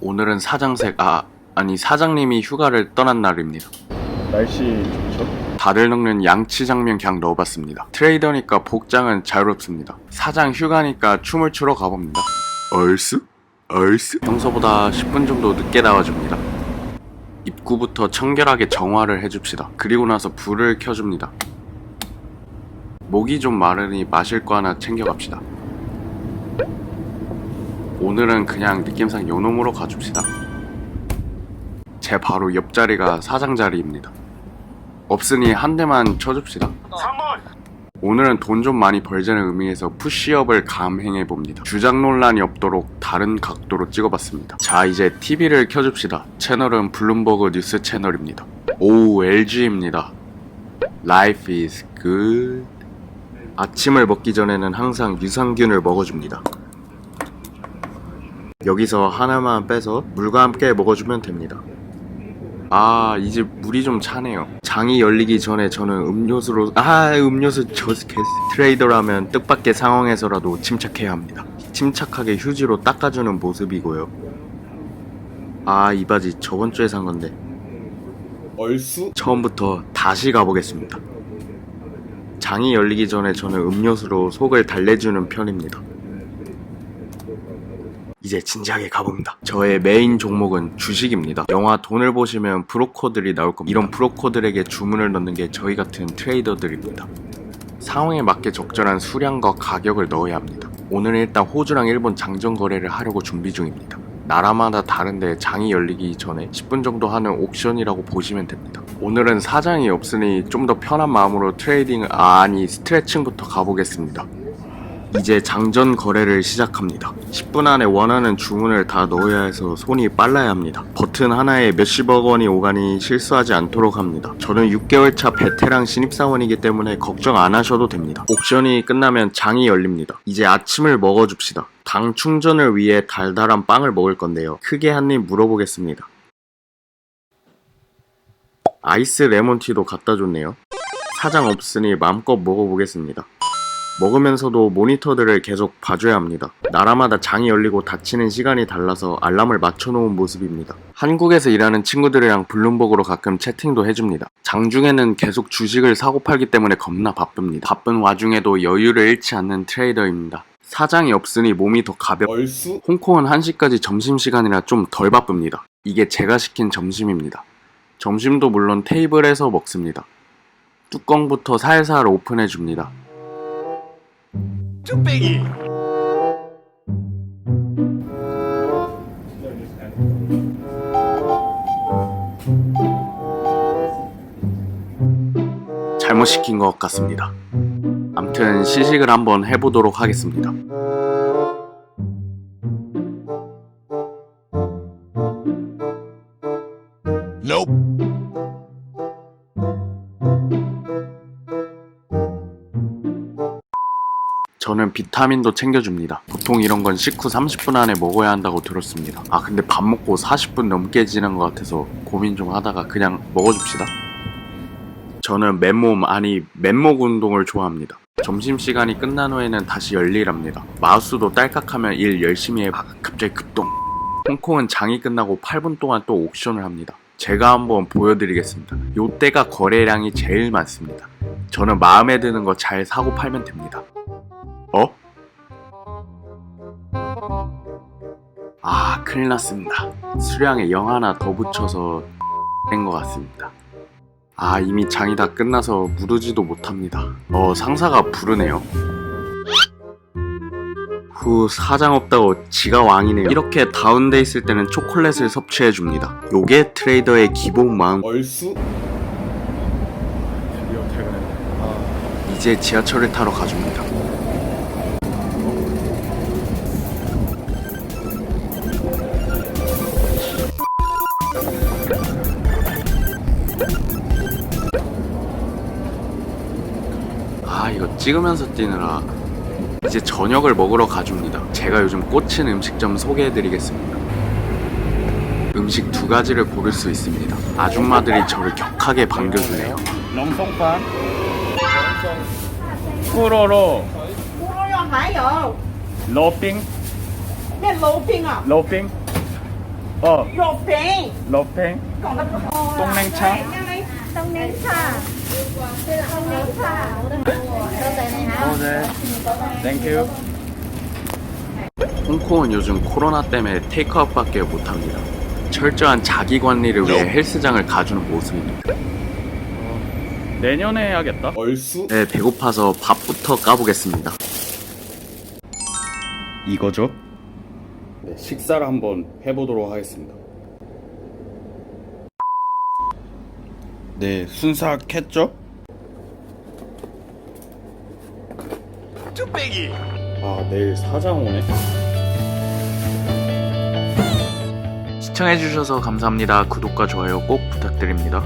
오늘은 사장색 아 아니 사장님이 휴가를 떠난 날입니다. 날씨 좋죠? 다들 넣는 양치 장면 그냥 넣어봤습니다. 트레이더니까 복장은 자유롭습니다. 사장 휴가니까 춤을 추러 가봅니다. 얼쑤? 얼쑤? 평소보다 10분 정도 늦게 나와줍니다. 입구부터 청결하게 정화를 해줍시다. 그리고 나서 불을 켜줍니다. 목이 좀 마르니 마실 거 하나 챙겨갑시다. 오늘은 그냥 느낌상 요놈으로 가줍시다. 제 바로 옆자리가 사장 자리입니다. 없으니 한 대만 쳐줍시다. 오늘은 돈 좀 많이 벌자는 의미에서 푸시업을 감행해 봅니다. 주작 논란이 없도록 다른 각도로 찍어봤습니다. 자, 이제 TV를 켜줍시다. 채널은 블룸버그 뉴스 채널입니다. 오, LG입니다. Life is good. 아침을 먹기 전에는 항상 유산균을 먹어줍니다. 여기서 하나만 빼서 물과 함께 먹어주면 됩니다. 아 이제 물이 좀 차네요. 장이 열리기 전에 저는 음료수로 아 음료수 저 개- 트레이더라면 뜻밖의 상황에서라도 침착해야 합니다. 침착하게 휴지로 닦아주는 모습이고요. 아 이 바지 저번 주에 산 건데. 얼쑤? 처음부터 다시 가보겠습니다. 장이 열리기 전에 저는 음료수로 속을 달래주는 편입니다 이제 진지하게 가봅니다. 저의 메인 종목은 주식입니다. 영화 돈을 보시면 브로커들이 나올 겁니다. 이런 브로커들에게 주문을 넣는 게 저희 같은 트레이더들입니다. 상황에 맞게 적절한 수량과 가격을 넣어야 합니다. 오늘은 일단 호주랑 일본 장전 거래를 하려고 준비 중입니다. 나라마다 다른데 장이 열리기 전에 10분 정도 하는 옥션이라고 보시면 됩니다. 오늘은 사장이 없으니 좀 더 편한 마음으로 트레이딩 아, 아니 스트레칭부터 가보겠습니다. 이제 장전 거래를 시작합니다. 10분 안에 원하는 주문을 다 넣어야 해서 손이 빨라야 합니다. 버튼 하나에 몇십억 원이 오가니 실수하지 않도록 합니다. 저는 6개월 차 베테랑 신입사원이기 때문에 걱정 안 하셔도 됩니다. 옥션이 끝나면 장이 열립니다. 이제 아침을 먹어줍시다. 당 충전을 위해 달달한 빵을 먹을 건데요. 크게 한 입 물어보겠습니다. 아이스 레몬티도 갖다 줬네요. 사장 없으니 마음껏 먹어보겠습니다. 먹으면서도 모니터들을 계속 봐줘야 합니다. 나라마다 장이 열리고 닫히는 시간이 달라서 알람을 맞춰놓은 모습입니다. 한국에서 일하는 친구들이랑 블룸버그로 가끔 채팅도 해줍니다. 장중에는 계속 주식을 사고 팔기 때문에 겁나 바쁩니다. 바쁜 와중에도 여유를 잃지 않는 트레이더입니다. 사장이 없으니 몸이 더 가벼. 얼쑤? 홍콩은 1시까지 점심시간이라 좀 덜 바쁩니다. 이게 제가 시킨 점심입니다. 점심도 물론 테이블에서 먹습니다. 뚜껑부터 살살 오픈해줍니다. 쭈빼기! 잘못 시킨 것 같습니다. 암튼 시식을 한번 해보도록 하겠습니다. 저는 비타민도 챙겨줍니다. 보통 이런 건 식후 30분 안에 먹어야 한다고 들었습니다. 아 근데 밥 먹고 40분 넘게 지난 것 같아서 고민 좀 하다가 그냥 먹어줍시다. 저는 맨몸 아니 맨목 운동을 좋아합니다. 점심시간이 끝난 후에는 다시 열일합니다. 마우스도 딸깍하면 일 열심히 해. 아, 갑자기 급동. 홍콩은 장이 끝나고 8분 동안 또 옥션을 합니다. 제가 한번 보여드리겠습니다. 요때가 거래량이 제일 많습니다. 저는 마음에 드는 거 잘 사고 팔면 됩니다. 어? 아, 큰일 났습니다. 수량에 0 하나 더 붙여서 된 것 같습니다. 아, 이미 장이 다 끝나서 무르지도 못합니다. 어, 상사가 부르네요. 후, 사장 없다고 지가 왕이네요. 이렇게 다운돼 있을 때는 초콜릿을 섭취해 줍니다. 요게 트레이더의 기본 마음. 얼쑤? 드디어 퇴근했네. 아, 이제 지하철을 타러 가줍니다. 아 이거 찍으면서 뛰느라 이제 저녁을 먹으러 가줍니다. 제가 요즘 꽂힌 음식점 소개해드리겠습니다. 음식 두 가지를 고를 수 있습니다. 아줌마들이 저를 격하게 반겨주네요. 龙凤饭咕噜肉猪肉肉还有罗冰那楼冰啊，罗冰 어, Rộp tiền 러팽. Còn cái Tông neng cha. Tông nén cha Tông nén cha 어, 네. 땡큐. 홍콩은 요즘 코로나 때문에 테이크아웃밖에 못합니다. 철저한 자기 관리를 위해 헬스장을 가주는 모습입니다. 내년에 해야겠다. 얼수? 네, 배고파서 밥부터 까보겠습니다. 이거죠? 네, 식사를 한번 해보도록 하겠습니다. 네, 순삭했죠? 쭈빼기! 아, 내일 사장 오네? 시청해주셔서 감사합니다. 구독과 좋아요 꼭 부탁드립니다.